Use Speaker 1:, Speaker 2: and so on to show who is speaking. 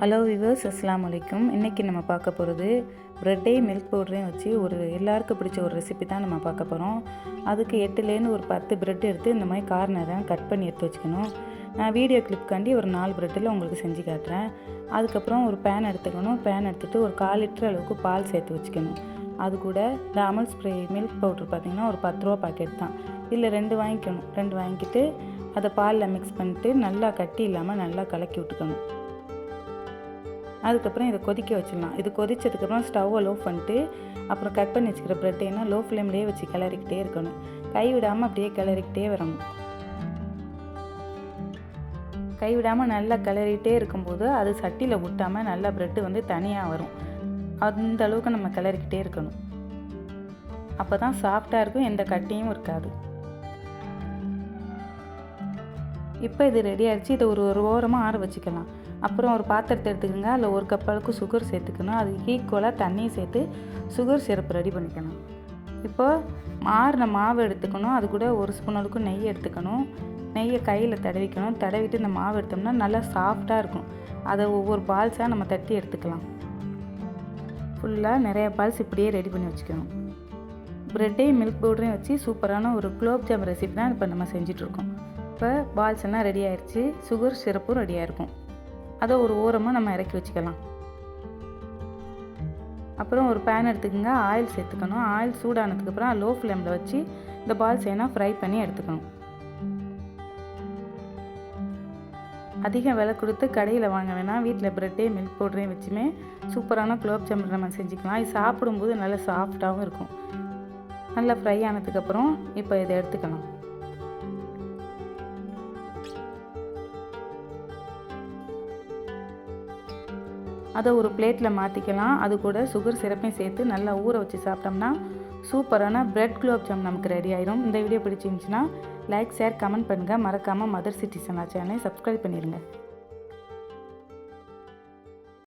Speaker 1: Hello viewers அஸ்லாம் வலைக்கும் இன்றைக்கி நம்ம பார்க்க போகிறது ப்ரெட்டையும் மில்க் பவுடரையும் வச்சு ஒரு எல்லாருக்கும் பிடிச்ச ஒரு ரெசிபி தான் நம்ம பார்க்க போகிறோம் அதுக்கு எட்டுலேருந்து ஒரு பத்து ப்ரெட் எடுத்து இந்த மாதிரி கார்னரை கட் பண்ணி எடுத்து வச்சுக்கணும். நான் வீடியோ கிளிப்காண்டி ஒரு நாலு ப்ரெட்டில் உங்களுக்கு செஞ்சு காட்டுறேன். அதுக்கப்புறம் ஒரு பேன் எடுத்துக்கணும். பேன் எடுத்துகிட்டு ஒரு கால் லிட்டர் அளவுக்கு பால் சேர்த்து வச்சுக்கணும். அது கூட இந்த அமல் ஸ்ப்ரே மில்க் பவுட்ரு பார்த்திங்கன்னா ஒரு பத்து ரூபா பாக்கெட் தான். இல்லை ரெண்டு வாங்கிக்கணும். ரெண்டு வாங்கிக்கிட்டு அதை பாலில் மிக்ஸ் பண்ணிட்டு நல்லா கட்டி இல்லாமல் நல்லா கலக்கி விட்டுக்கணும். அதுக்கப்புறம் இதை கொதிக்க வச்சிடலாம். இது கொதிச்சதுக்கப்புறம் ஸ்டவ்வை லோ பண்ணிட்டு அப்புறம் கட் பண்ணி வச்சுக்கிற ப்ரெட்டைனா லோ ஃப்ளேம்லேயே வச்சு கிளறிக்கிட்டே இருக்கணும். கை விடாமல் அப்படியே கிளறிக்கிட்டே வரணும். கை விடாமல் நல்லா கிளறிட்டே இருக்கும்போது அது சட்டியில் விட்டாமல் நல்லா ப்ரெட்டு வந்து தனியாக வரும். அந்த அளவுக்கு நம்ம கிளறிக்கிட்டே இருக்கணும். அப்போ தான் சாஃப்டாக இருக்கும் எந்த கட்டியும் இருக்காது. இப்போ இது ரெடி ஆகிடுச்சு இதை ஒரு ஒரு ஓரமாக ஆற வச்சுக்கலாம். அப்புறம் ஒரு பாத்திரத்தை எடுத்துக்கோங்க. அதில் ஒரு கப் அளவுக்கு சுகர் சேர்த்துக்கணும். அதுக்கு ஈக்குவலாக தண்ணியும் சேர்த்து சுகர் சிரப்பு ரெடி பண்ணிக்கணும். இப்போது மாறின மாவு எடுத்துக்கணும். அது கூட ஒரு ஸ்பூன் அளவுக்கு நெய் எடுத்துக்கணும். நெய்யை கையில் தடவிக்கணும். தடவிட்டு இந்த மாவு எடுத்தோம்னா நல்லா சாஃப்டாக இருக்கும். அதை ஒவ்வொரு பால்ஸாக நம்ம தட்டி எடுத்துக்கலாம். ஃபுல்லாக நிறைய பால்ஸ் இப்படியே ரெடி பண்ணி வச்சுக்கணும். ப்ரெட்டையும் மில்க் பவுடரையும் வச்சு சூப்பரான ஒரு குலோப் ஜாம் ரெசிபி தான் இப்போ நம்ம செஞ்சிட்ருக்கோம் இப்போ பால்ஸ் எல்லாம் ரெடி ஆயிடுச்சு சுகர் சிரப்பும் ரெடியாக இருக்கும். அதை ஒரு ஓரமாக நம்ம இறக்கி வச்சுக்கலாம். அப்புறம் ஒரு பேன் எடுத்துக்கோங்க ஆயில் சேர்த்துக்கணும். ஆயில் சூடானதுக்கப்புறம் லோ ஃப்ளேமில் வச்சு இந்த பால்ஸ் ஏன்னா ஃப்ரை பண்ணி எடுத்துக்கணும். அதிகம் விலை கொடுத்து கடையில் வாங்க வேணாம். வீட்டில் ப்ரெட்டே மில்க் பவுடரையும் வச்சுமே சூப்பரான குலோப் ஜாமுன் நம்ம செஞ்சுக்கலாம். இது சாப்பிடும்போது நல்லா சாஃப்டாகவும் இருக்கும். நல்லா ஃப்ரை ஆனதுக்கப்புறம் இப்போ இதை எடுத்துக்கலாம். அதை ஒரு பிளேட்டில் மாற்றிக்கலாம் அது கூட சுகர் சிறப்பையும் சேர்த்து நல்லா ஊற வச்சு சாப்பிட்டோம்னா சூப்பரான பிரெட் குலோப் ஜாம் நமக்கு ரெடி ஆயிரும். இந்த வீடியோ பிடிச்சிருந்துச்சுன்னா லைக் ஷேர் கமெண்ட் பண்ணுங்கள் மறக்காமல் மதர் சிட்டிசனா சேனலை சப்ஸ்கிரைப் பண்ணிடுங்க